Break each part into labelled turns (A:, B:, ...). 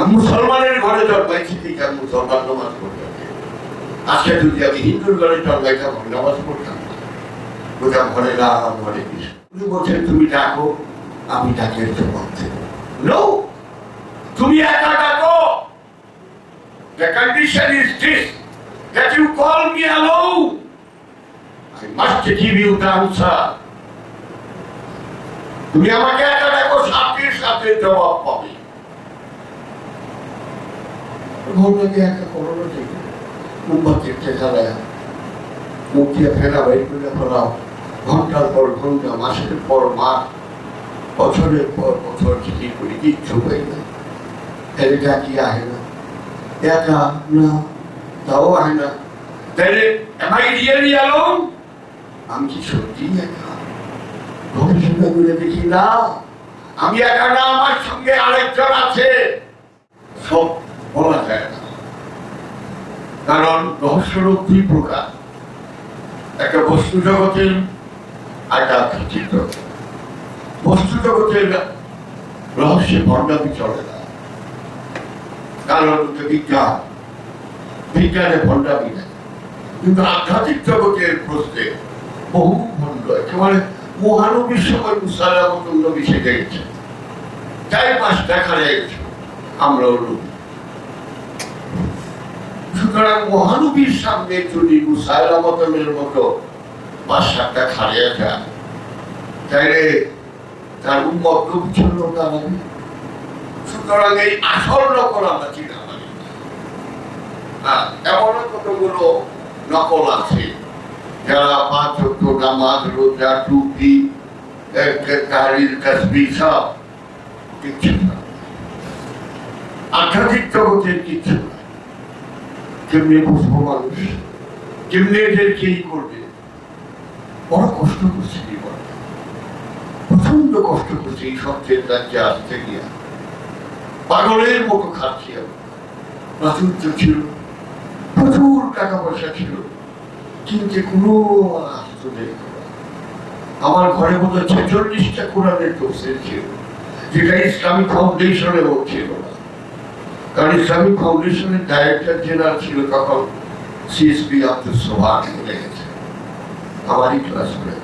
A: মুসলমানের ঘরে জন্মাইছি ঠিক আমি মুসলমান নামাজ পড়তাম আজকে যদি আমি হিন্দুর ঘরে জন্মাইতাম, আমি নামাজ পড়তাম। বলতাম ঘরে রাম, ঘরে কৃষ্ণ। বলছেন, তুমি ডাকো, আমি ডাকের জবাব দেব। নো তুমি একা ডাকো। The condition is this, that you call me alone. I must give you the answer. তুমি আমাকে একা ডাকো, সাথে সাথে জবাব পাবে। ঠিক। মোমবাতির টেকা দেয়। মুখ দিয়ে ফেলা বাইর করে ফেলাও। ঘণ্টার পর ঘণ্টা মাসের পর মাস বছরের পর বছর চিঠি করি কিচ্ছু পাই না এর ডাকি আহে না। একা না তাও আহে না। তাহলে I really alone? আমি কি সত্যি একা? গবেষণা করে দেখি না। আমি একা না আমার সঙ্গে আরেকজন আছে। সব বলা যায় না। কারণ রহস্যরূপ দুই প্রকার একটা বস্তু জগতের একটা আধ্যাত্মিক বস্তু জগতের রহস্যে ভণ্ডামি চলে না। কারণ বিজ্ঞান। বিজ্ঞানে ভণ্ডামি নেই। কিন্তু আধ্যাত্মিক জগতের প্রশ্নে বহু ভণ্ড, একেবারে মহানবীর সময় মুসাল্লাহ নবী সেজে গেছে। চার দেখা যায় আমরা নবী সুতরাং মহানবীর সামনে যদি মুসাইলামতনের মতো বাসাটা খারিয়া যায় তাইলে তার উন্মত বিচ্ছন্ন দাঁড়াবে সুতরাং এই আসল নকল আমরা চিনা পারি। হ্যাঁ, এমন কতগুলো নকল আছে যারা পাঁচ অক্ট নামাজ রোজা টুপি কারির তসবি সব কিচ্ছু না। আধ্যাত্মিক জগতের কিচ্ছু না। কেমনে বুঝব মানুষ? কেমনে এদেরকে ই করবে? বড় কষ্ট করছে জীবন। প্রচণ্ড কষ্ট করছে এই সত্যের রাজ্যে আসতে গিয়া। পাগলের মতো খাচ্ছি প্রাচুর্য ছিল, প্রচুর টাকা পয়সা ছিল, কিন্তু কোনো আসতো নেই। আমার ঘরে মতো ছেচল্লিশটা কোরআনের তফসিল ছিল, যেটা ইসলামিক ফাউন্ডেশনেও ছিল না। কারণ ইসলামিক ফাউন্ডেশনের ডাইরেক্টর জেনারেল ছিল তখন সিএসপি আব্দুল সোহান বলে গেছে। আমারই ক্লাস করে।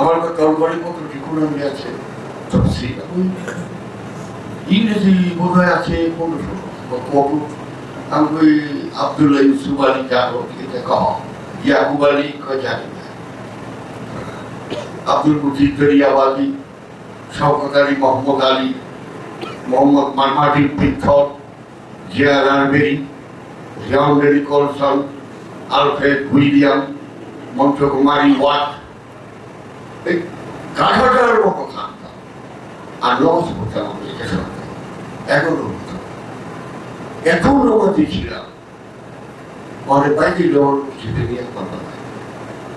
A: আমার তোর ঘরে কত কোরআন আছে। ইংরেজি বোধ হয় আছে পনেরোশো আমি ওই আবদুল্লাহ ইউসুফ আলী জানো এটা কহ ইয়াকুব আলী জানি না। আব্দুল মুজিদ দরিয়াবাদী শওকত আলী, মোহাম্মদ আলী মোহাম্মদ মারমাটি পিথর জিয়া রানবেরি John Mary Colson, Alfred William, Montgomery Watt. এই গাধাটার মতো থাকতাম আর লস করতাম আমি এটা এখনও হতাম এখন নমাজি ছিলাম পরে বাইরে লোন মসজিদে নিয়ে কথা নাই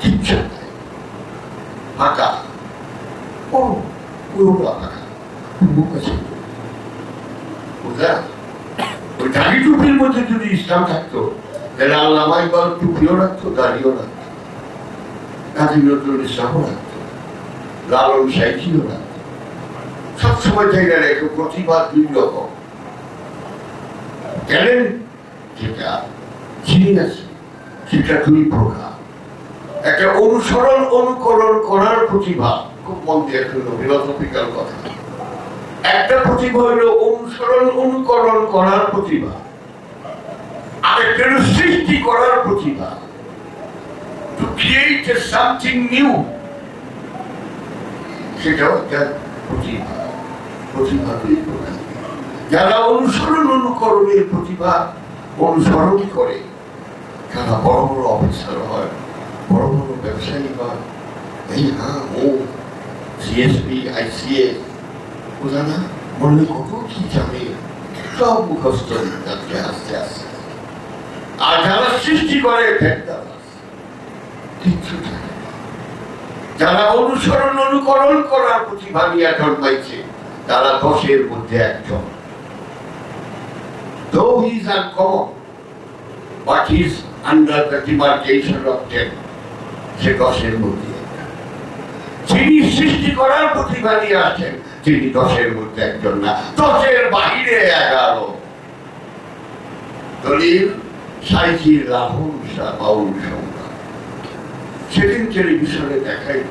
A: কিচ্ছু নাই ফাঁকা। ও পুরো ফাঁকা। মুখ আছে বুঝলা ওই দাড়ি টুপির মধ্যে যদি ইসলাম থাকতো, তাহলে আল্লাহ ইকবাল টুপিও রাখতো, দাড়িও রাখতো। কাজী নজরুল ইসলামও রাখতো। লালন সাইকিও রাখতো। সবসময় ট্যালেন্ট যেটা জিনিয়াস সেটা দুই প্রকার। একটা অনুসরণ, অনুকরণ করার প্রতিভা, খুব মন দিয়ে শুনলো ফিলসফিক্যাল কথা। একটা প্রতিভা হলো অনুসরণ, অনুকরণ করার প্রতিভা। আরেকটা সৃষ্টি করার প্রতিভা। টু ক্রিয়েট সামথিং নিউ সেটাও একটা প্রতিভা। যারা অনুসরণ, অনুকরণের প্রতিভা অনুসরণ করে, তারা বড় বড় অফিসার হয়, বড় বড় ব্যবসায়ী হয়। এই হ্যাঁ ও সিএসপি আইসিএস বোঝা না বললে কত কি জানে সব মুখস্থ আস্তে আস্তে আর যারা সৃষ্টি করে। যারা অনুসরণ অনুকরণ করার প্রতিভা নিয়ে জন্মাইছে তারা দশের মধ্যে একজন though he is uncommon, but he is under the demarcation of ten. সে দশের মধ্যে। যিনি সৃষ্টি করার প্রতিভা নিয়ে আসেন তিনি দশের মধ্যে একজন না, দশের বাহিরে এগারো। দলিল রাহুল বাউল সংখ্যা। সেদিন দেখাই।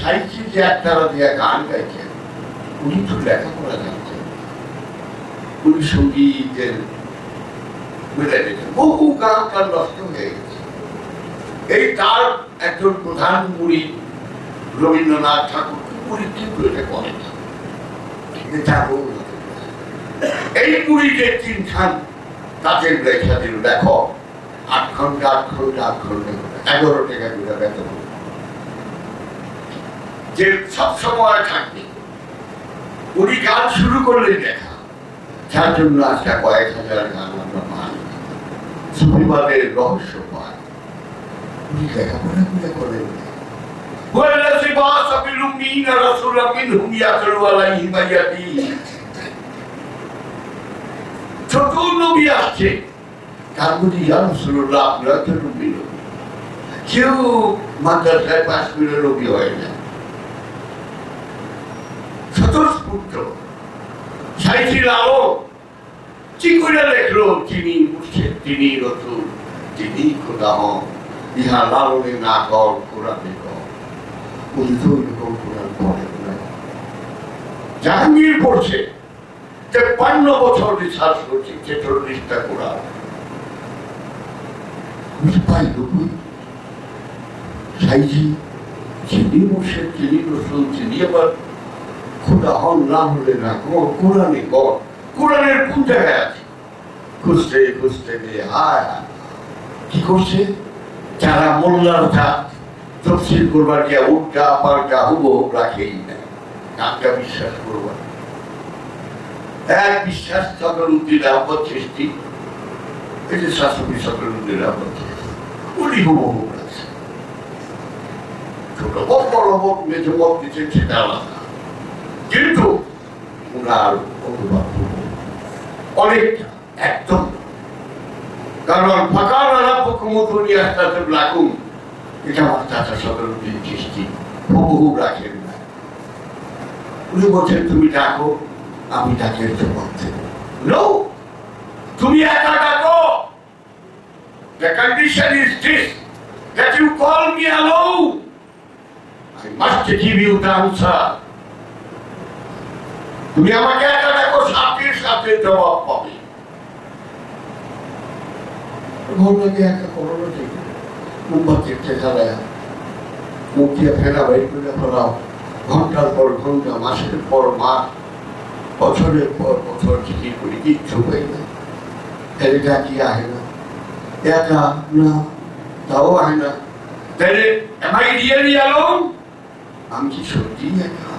A: সাইজি যে দিয়ে গান গাইছেন, উনি তো উনি সঙ্গীতের বহু গান তার নষ্ট হয়ে গেছে। এই তার একজন প্রধান মুড়ি রবীন্দ্রনাথ ঠাকুর। মুড়ি কিন্তু এটা করে। না এটা ভুল হতে পারে। এই মুড়িকে তিন খান তাদের লেখা দিল, দেখো, আট ঘণ্টা আট ঘণ্টা আট ঘণ্টা এগারো টাকা করে বেতন। যে সবসময় থাকবে। উনি গান শুরু করলেই দেখা। যার জন্য আজকে কয়েক হাজার গান আমরা পাই। সুফিবাদের রহস্য পাই। উনি লেখাপড়া করে করেন। هو الذي بعث في الأمين رسولا منهم يتلو عليهم آياته ছোট নবী আসছে তার মধ্যে ইয়া রাসূলুল্লাহ আপনারা তো নবী নবী। কেউ মাদ্রাসায় পাশ করে নবী হয় না স্বতঃস্ফূর্ত সাইছিল আলো কি করে লেখলো তিনি মুর্শিদ তিনি রসুল তিনি খোদা হন ইহা লালনে না কর কোরআনে জাহাঙ্গীর বছর রিসার্চ সাইজি যিনি রসুল যিনি আবার খোদা হন, না হলে না কোন কোরআনে কর কোরআনের কোন জায়গায় আছে? খুঁজতে খুঁজতে গিয়ে, হায়। কি করছে? যারা মোল্লার জাত তফসিল করবার গিয়া উল্টা পাল্টা হুবো রাখেই না কাকে বিশ্বাস করবার এক বিশ্বাস সকল উদ্দিন সৃষ্টি। এই যে সকল উদ্দিন আহমদ সৃষ্টি, উনি হুবহু রাখছে ছোট বড় বড় মত মেজে মত দিচ্ছেন সেটা আলাদা। কিন্তু ওনার অনুবাদ। অনেকটা, একদম। কারণ ফাঁকা রানা পক্ষমতো নিয়ে আসতে লাগুন এটা আমার চাচা সদরুদ্দিন চিস্তি হুবহু রাখেন। না উনি বলছেন, তুমি ডাকো, আমি ডাকের জবাব দেব তুমি একা ডাকো। The condition is this, that. তুমি আমাকে একা ডাকো, সাথে সাথে জবাব পাবে। একা ঠিক। টেকা দেয়া। মুখ দিয়ে ফেরা বের করে ফেলাও। ঘণ্টার পর ঘণ্টা মাসের পর মাস বছরের পর বছর চিঠি করি কিচ্ছু হয়ে না এটা কি আহে না? একা না তাও আহে না। তাহলে am I really আমি কি সত্যি একা?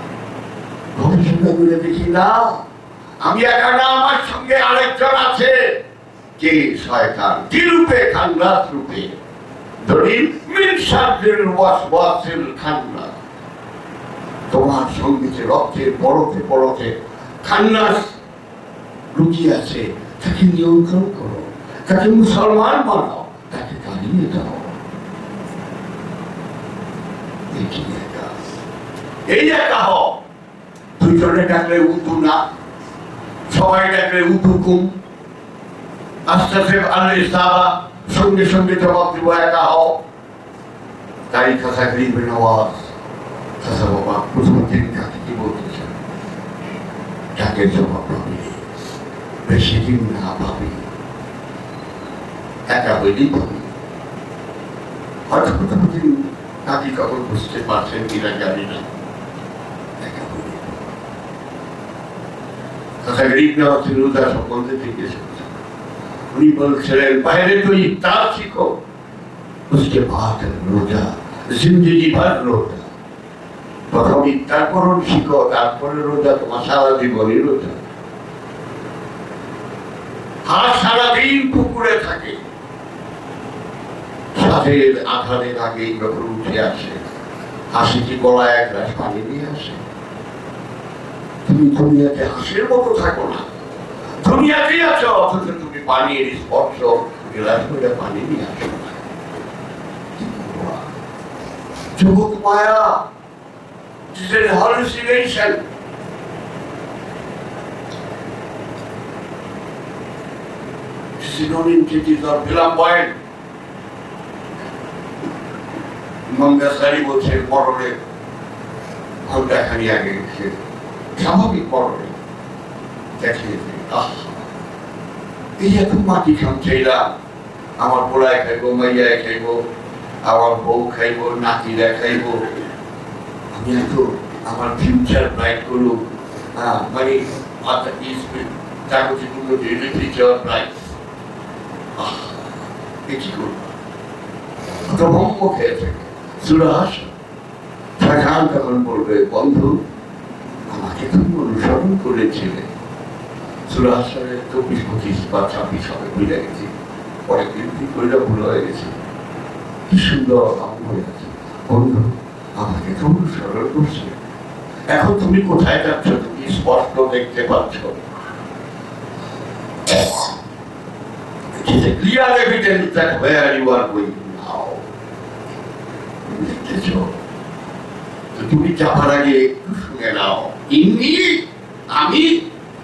A: গবেষণা করে দেখি না। আমি একা না আমার সঙ্গে আরেকজন আছে। কে? শয়তান। কি রূপে? খান্নাস রূপে। দলিল মিন শাররিল ওয়াসওয়াসিল খান্নাস তোমার সঙ্গীতে রক্তের পরতে পরতে খান্নাস লুকিয়ে তাকে নিয়ন্ত্রণ করো, তাকে মুসলমান বানাও, তাকে তাড়িয়ে দাও। এই একা হও। দুইজনে ডাকলে উঠু না, সবাই ডাকলে উঠু কুম। আস্তে আস্তে আল্লাহ সঙ্গে সঙ্গে জবাব দিব, একা হও। তাই কথা গরিবের আওয়াজ কথা বাবা কি বলতেছেন? জবাব পাবি? বেশি দিন না একা হইলেই পাবি। হয়তো কাকি কখন বুঝতে পারছেন কিনা জানি না। কথা গরিব সম্বন্ধে জিজ্ঞেস উনি বলছিলেন বাইরে তো ইফতার শিখো उसके बाद রোজা জিন্দগি ভর রোজা প্রথম ইফতার করুন শিখো তারপরে রোজা তোমার সারা জীবনই রোজা হাত সারাদিন পুকুরে থাকে সাথের আধারের আগে যখন উঠে আসে হাসিটি গলায় এক গ্লাস পানি নিয়ে আসে তুমি দুনিয়াতে হাসির মতো থাকো না দুনিয়াতেই আছো অথচ তুমি পানির স্পর্শ, গ্লাস করে পানি নিয়ে আসো। না কি করবা? জগৎ মায়া মরণে ঘন্টাখানি আগে স্বাভাবিক মরণে দেখে আহ! এই এখন মাটি খামছে এরা আমার পোড়ায় খাইবো, মাইয়ায় খাইবো, আমার বউ খাইবো, নাতিরা খাইবো। আমি এত আমার ফিউচার ব্রাইট করুক হ্যাঁ ফিউচার ব্রাইট এ কি খেয়ে থাকে। সুরাস তখন বলবে, বন্ধু, আমাকে তুমি অনুসরণ সুরাহাসের চব্বিশ, পঁচিশ বা ছাব্বিশ হবে বুঝে গেছি। পরে কিন্তু কইরা ভুল হয়ে গেছে। কি সুন্দর আম হয়ে আছে। বন্ধু, আমাকে তো অনুসরণ করছে। এখন তুমি কোথায় যাচ্ছ? তুমি স্পষ্ট দেখতে পাচ্ছ। It is a clear evidence that where you. দেখতেছ। তুমি যাবার আগে একটু শুনে নাও। ইন্নি আমি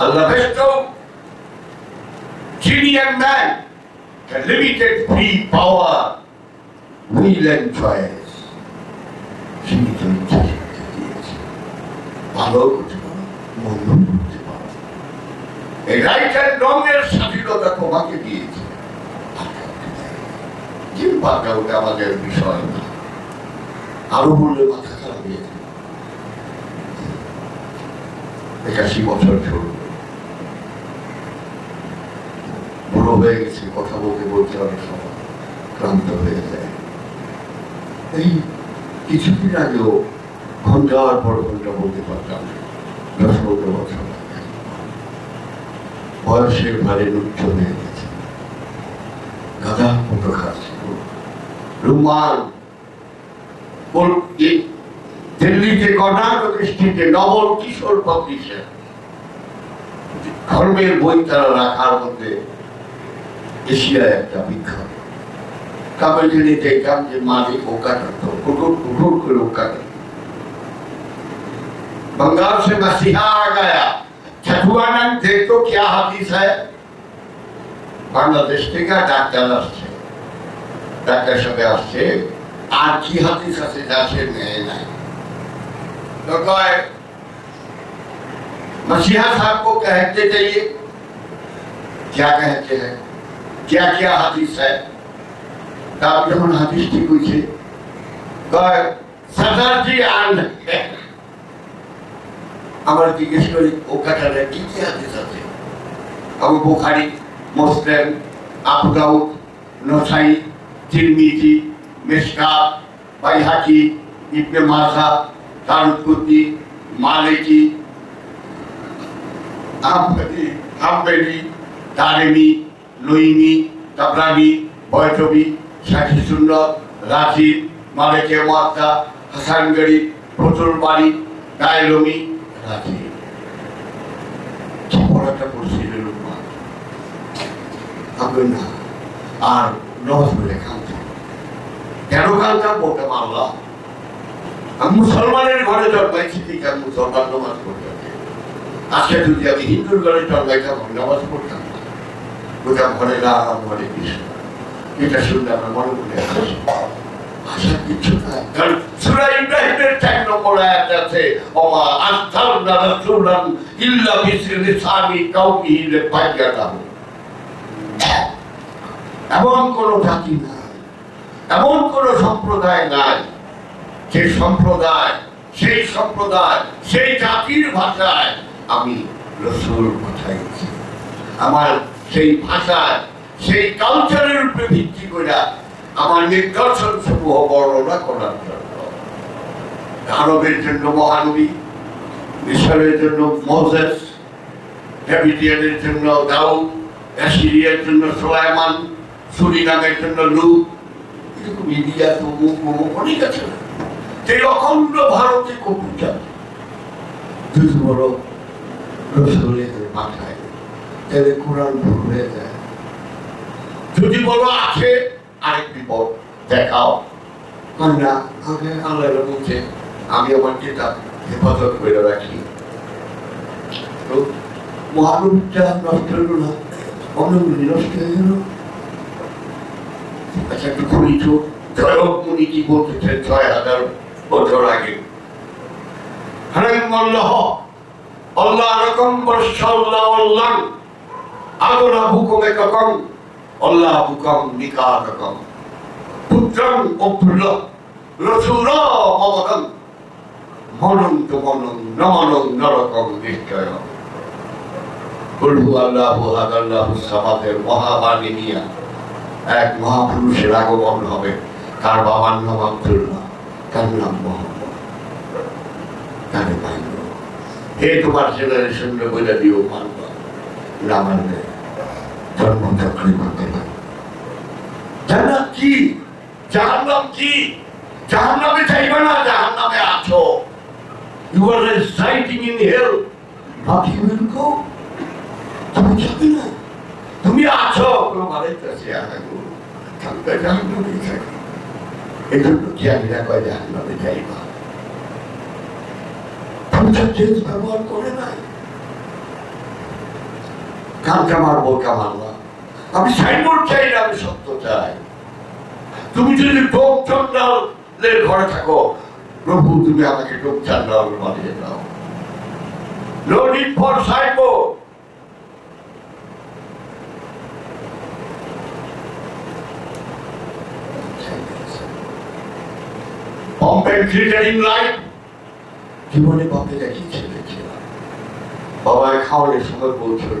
A: আল্লাহ best genie man, the limited free power, will and choice সীমিত ইচ্ছা শক্তি দিয়েছে। ভালো করতে পারো, মন্দ করতে পারো। এই রাইট অ্যান্ড রং এর স্বাধীনতা তোমাকে দিয়েছে। জিন পাকা ওটা আমাদের বিষয় না। আরও বললে মাথা খারাপ হয়ে যাবে। একাশি বছর চলবে বুড়ো হয়ে গেছে, কথা বলতে বলতে অনেক সময় ক্লান্ত হয়ে যায়। এই কিছুদিন আগেও ঘণ্টার পর ঘণ্টা বলতে পারতাম দশ পনেরো বছর বয়সের ভারে নুচ্চ হয়ে গেছে। গাদা মতো খাচ্ছে রুমান দিল্লিতে কর্ণাটক স্ট্রিটে নবল কিশোর পাবলিশার। ধর্মের বই তারা রাখার মধ্যে এশিয়ায় একটা বিখ্যাত কাবেলিনে দেখলাম যে মালিক ও কাটাতো কুটুর কুটুর করে ও কাটাতো बंगाल से मसीहा आ गया छठुआनंद देखो क्या हदीस है বাংলাদেশ থেকে ডাক্তার আসছে ডাক্তার সাথে আসছে আর কি হাদিস আছে যা সে নেয় নাই तो कहे मसीहा साहब को कहते जाइए क्या कहते हैं क्या क्या हदीस है तब যখন হাদিসটি বুঝে কয় সদারজি আন আমার জিজ্ঞেস করি ও কাটালে কি কি হাদিস আছে আবু বুখারি মুসলিম আবু দাউদ নসাই তিরমিজি মিশকাত বাইহাকি ইবনে মাসা দারুকুদ্দি মালিকি আহমদি হাম্বেলি দারেমি নইমি তাবরানি বয়টবি ষাটি সুন্নত রাজিব মালিকে মাত্তা হাসানগড়ি প্রচুর বাড়ি লোকমান আমি না, আর নজ বলে কেন কাঁদতাম বলতে মারলাম আমি মুসলমানের ঘরে জন্মাইছি আমি মুসলমান পড়তাম আজকে যদি আমি হিন্দুর ঘরে জন্মাইতাম নামাজ পড়তাম। বলতাম ঘরে এটা শুনলে আমার মনে কাউমিহি লিবায়্যানাহু এমন কোন জাতি নাই, এমন সম্প্রদায় নাই, যে সম্প্রদায়, সেই সম্প্রদায়, সেই জাতির ভাষায় আমি রসুল পাঠাইছি। আমার সেই ভাষায় সেই কালচারের উপরে ভিত্তি করে আমার নিদর্শন সমূহ বর্ণনা করার জন্য। আরবের জন্য মহানবী, মিশরের জন্য মোজেস ক্যাপিটিয়ানের জন্য দাউদ, অ্যাসিরিয়ার জন্য সোলাইমান সুরিনামের জন্য লুক এরকম ইন্ডিয়া তমুক অমুক অনেক আছে। সেই অখণ্ড ভারতে যদি বড় রসুলের মাথায়। তাহলে কোরআন ভুল হয়ে যায়। যদি বলো আছে আরেক বিপদ দেখাও। না আমাকে আল্লাহ বলছে আমি আমার কিতাব হেফাজত করে রাখি। তো মহানবীটা নষ্ট হলো না? অন্যগুলি নষ্ট হয়ে গেল? আচ্ছা একটু খুলি জয়ক মুনি কি বলতেছেন ছয় হাজার বছর আগে? হারাম আল্লাহ আল্লাহ রকম বর্ষাল্লাহ আল্লাহ আগনা হুকুমে ককম আল্লাহ হুকম নিকা রকম পুত্রং অপ্রুল রসুর মমতং মনং তো মনং নমনং নরকম নিশ্চয় প্রভু আল্লাহ আদাল্লাহ সামাদের মহাবাণী নিয়ে এক মহাপুরুষের আগমন হবে। তার বাবার নাম আব্দুল্লাহ, তার নাম মোহাম্মদ। তারে হে তোমার জেনারেশনকে বলে দিও, মানব। না মানবে জন্ম চাকরি করতে পারে জান্নাত কি? জাহান্নাম কি? জাহান্নামে চাইবে না, জাহান্নামে আছো you are residing in hell not you তুমি যাবে না। তুমি আছো, কোনো বাড়িতে আছে আগাগো থাকবে জাহান্নামে থাকি এই জন্য জ্ঞানীরা কয় জাহান্নামে যাইবা। ব্যবহার করে নাই। কানকা মারবো কামাল্লা আমি সাইনবোর্ড চাই না, আমি সত্য চাই। তুমি যদি ডোম চন্ডালের ঘরে থাকো, প্রভু, তুমি আমাকে ডোম চন্ডাল বানিয়ে দাও। নো ফর সাইনবোর্ড জীবনে ছিলাম খাওয়ানোর সময় বলছিল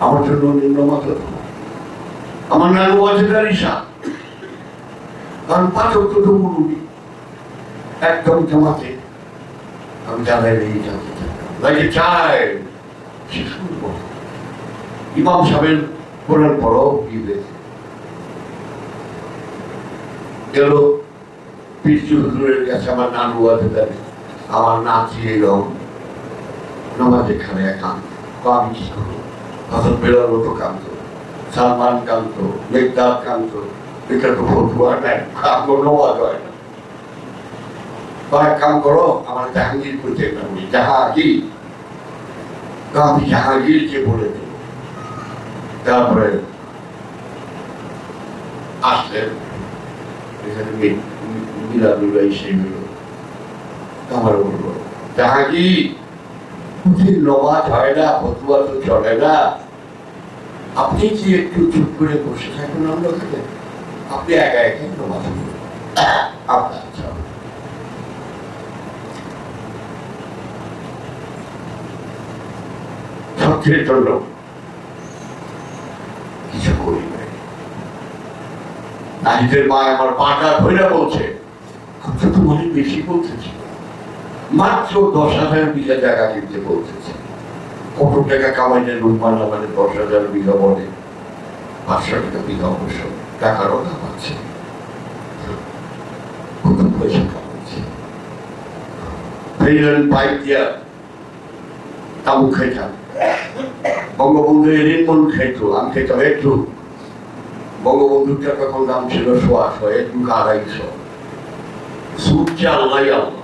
A: আমার জন্য আমার নানু অজেদার ঈশা। কারণ পাচক তো একদম আমি জানতে মতো ইমাম সাহেবের কোরআন পড়াও দিবে গেল কাছে আমার নানু অজেদার আমার নাচি এলাম কান আমি কি তো কান্ত সালমান কান্ত মেঘদাদ কান্ত এটা তো নাই যায় না, কাম করো আমার জাহাঙ্গীর করতে পারবি জাহাঙ্গীর। তো জাহাঙ্গীরকে বলে দেব তারপরে আসলেন, এখানে মিলাদুল্লাহ সেই আমার বলব জাহাঙ্গীর পুঁথির নমাজ হয় না, ফতুয়া তো চলে না। আপনি কি একটু চুপ করে বসে থাকুন আমরা আপনি একা একাই নমাজ আপনার। সত্যের জন্য কিছু করি নাই। মা আমার পাটা ধরে বলছে। আমি তো তোমার বেশি বলতেছি। মাত্র দশ হাজার বিঘা জায়গা কিনতে বলতেছে কত টাকা কামাইলে রুম্মান আমাদের দশ হাজার বিঘা বলে পাঁচশো টাকা বিঘা অবশ্য। টাকার অভাব আছে। পাইপ খাইতাম। বঙ্গবন্ধু খাইতো খাইতাম বঙ্গবন্ধুটা তখন দাম ছিল সোয়াশো একটু আড়াইশো। সুদ আল্লাহ আল্লাহ।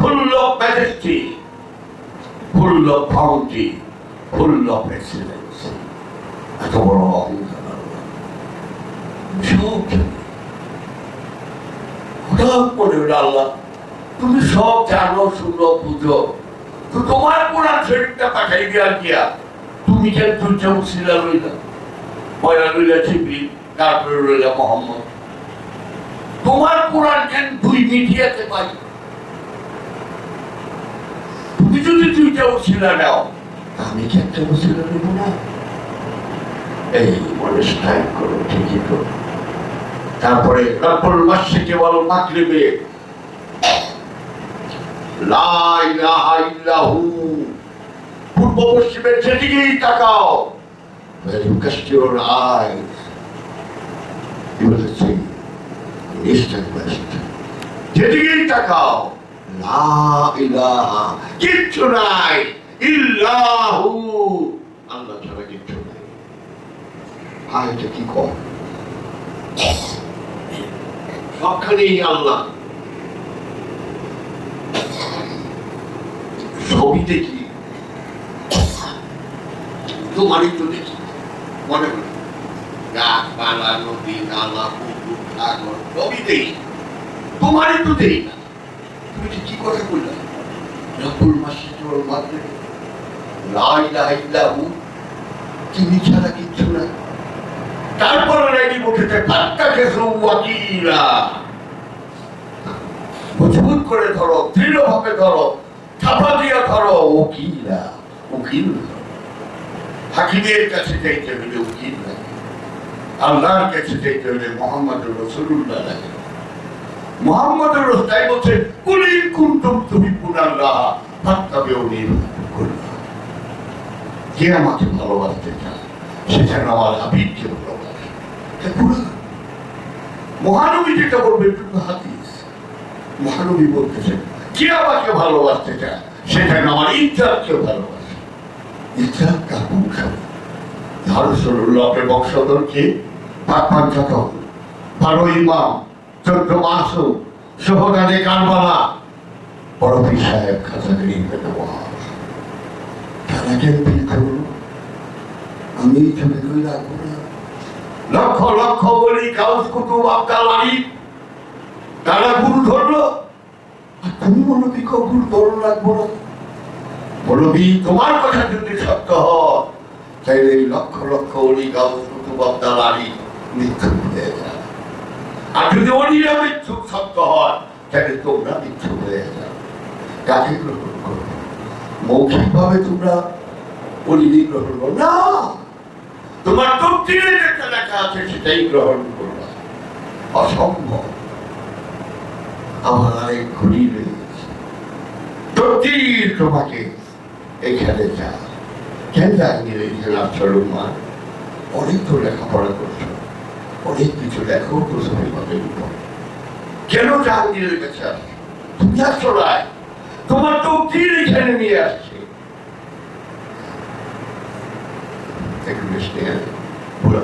A: full of majesty, full of bounty, full of excellence. এত বড় তুমি সব জানো বুঝো। তো তোমার কোরআন শরীরটা পাঠাই দেওয়ার গিয়া তুমি কেন উসিলা রইলা পয়লা রইলা ছিবি তারপরে রইলা মোহাম্মদ। তোমার কোরআন কেন দুই মিডিয়াতে পাই? তুমি যদি দুইটা উসিলা নাও? আমি কি একটা না? এই স্ট্রাইক করো ঠিকই তো। তারপরে তারপর মাসে কেবল মাগরিবে। পূর্ব পশ্চিমের যেদিকেই তাকাও your eyes, you will see east and west. যেদিকেই তাকাও কিচ্ছু নাই। ইল্লাহু। আল্লাহ ছাড়া কিচ্ছু নাই। ভাই, এটা কি কম সবখানেই আল্লাহ। তোমারই তো দেখি। মনে মনে গাছপালা, নদী, নালা, পুকুর, সাগর সবই দেখি না। তুমি কি কথা বললে? রকুল মাসে তোর মাত্রে লাই লাই লাহু তুমি ছাড়া কিচ্ছু না তারপর নাকি উঠেছে ফাত্তা খেসু ওয়াকিলা। মজবুত করে ধরো, দৃঢ়ভাবে ধরো, চাপা দিয়া ধরো উকিলা উকিল হাকিমের কাছে যাইতে হলে উকিল লাগে। আল্লাহর কাছে যাইতে হলে মোহাম্মদ রসুল্লাহ লাগে। মোহাম্মদ রসুলাই বলছে কুলিন কুন্তুম তুমি উনি কে আমাকে ভালোবাসতে চায়, সে যেন আমার হাবিবকে ভালোবাসে। মহানবী যেটা বলবে হাদিস। মহানবী বলতেছেন কে আমাকে ভালোবাসতে চায়, সে যেন আমার ইজ্জাতকে ভালোবাসে। ইজ্জাত ইমাম। চোদ্দ মাসুম সোহগানে কারবালা বড় পীর সাহেব ফিল করল আমি ছবি রাখব না লক্ষ লক্ষ বলি কাউস তারা গুরু ধরলো। তুমি মনে কি গুরু ধরো রাখব না বলবি তোমার কথা যদি সত্য হয় লক্ষ লক্ষ অলি কাউস কুতুব আব্দাল আলী মিথ্যু হয়ে আর যদি অলিরা মিথ্যু সত্য হয় তাহলে তোমরা মিথ্যু হয়ে যাও কাকে গ্রহণ করো মৌখিকভাবে তোমরা গ্রহণ করো না তোমার তকদিরে যেটা লেখা আছে সেটাই গ্রহণ করবা অসম্ভব আমার আরেক ঘড়ি রয়েছে তকদির তোমাকে এখানে যা কেন এখানে আচরণ মা অনেক তো লেখাপড়া করছ অনেক কিছু লেখো সবাই উপর। কেন জাহাঙ্গীরের কাছে আসছে তুমি আসছো রায় তোমার তো এখানে নিয়ে আসছে। একটু নিয়ে পুরো